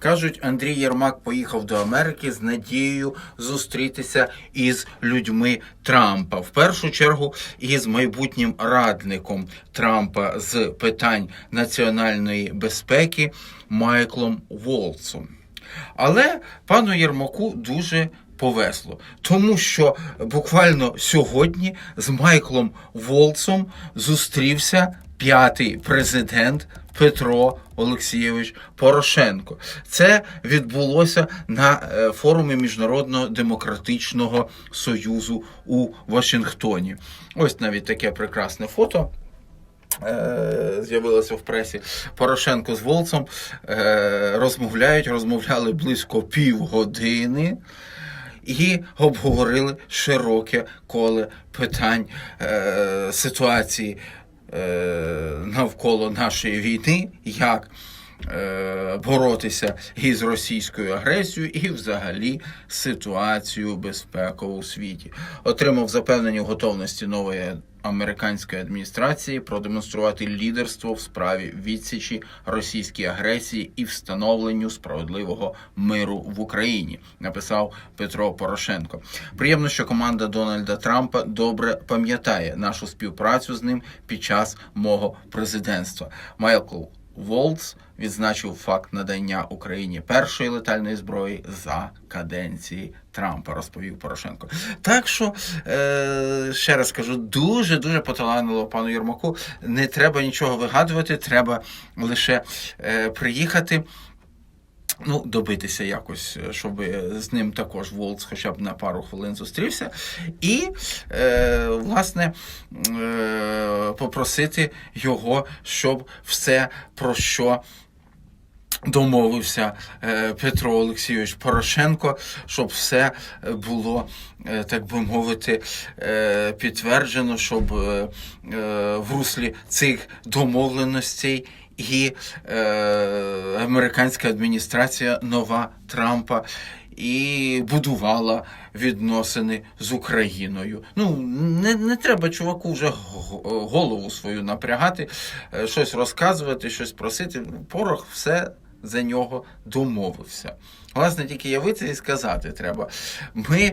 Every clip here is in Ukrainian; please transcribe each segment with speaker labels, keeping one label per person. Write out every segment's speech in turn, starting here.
Speaker 1: Кажуть, Андрій Єрмак поїхав до Америки з надією зустрітися із людьми Трампа. В першу чергу із майбутнім радником Трампа з питань національної безпеки Майклом Волцом. Але пану Єрмаку дуже повезло, тому що буквально сьогодні з Майклом Волцом зустрівся п'ятий президент Петро Олексійович Порошенко. Це відбулося на е, форумі Міжнародного демократичного союзу у Вашингтоні. Ось навіть таке прекрасне фото. е, З'явилося в пресі Порошенко з Волцом е, розмовляють, розмовляли близько півгодини і обговорили широке коле питань ситуації навколо нашої війни, як е, боротися із російською агресією і взагалі ситуацію безпекову у світі. Отримав запевнення готовності нової американської адміністрації продемонструвати лідерство в справі відсічі російській агресії і встановленню справедливого миру в Україні, написав Петро Порошенко. Приємно, що команда Дональда Трампа добре пам'ятає нашу співпрацю з ним під час мого президентства. Майкл Волц відзначив факт надання Україні першої летальної зброї за каденції Трампа, розповів Порошенко. Так що е, ще раз кажу, дуже дуже поталанило пану Єрмаку. Не треба нічого вигадувати, треба лише е, приїхати. Ну, добитися якось, щоб з ним також Волц хоча б на пару хвилин зустрівся, і, е, власне, е, попросити його, щоб все про що. Домовився е, Петро Олексійович Порошенко, щоб все було, е, так би мовити, е, підтверджено, щоб е, е, в руслі цих домовленостей і е, американська адміністрація нова Трампа і будувала відносини з Україною. Ну не, не треба чуваку вже голову свою напрягати, е, щось розказувати, щось просити. Порох все за нього домовився. Власне, тільки явитися і сказати треба. Ми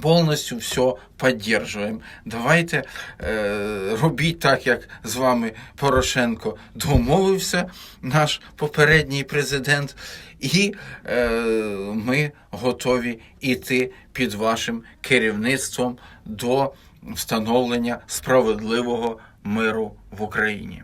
Speaker 1: повністю все підтримуємо. Давайте е, робіть так, як з вами Порошенко домовився, наш попередній президент, і е, ми готові йти під вашим керівництвом до встановлення справедливого миру в Україні.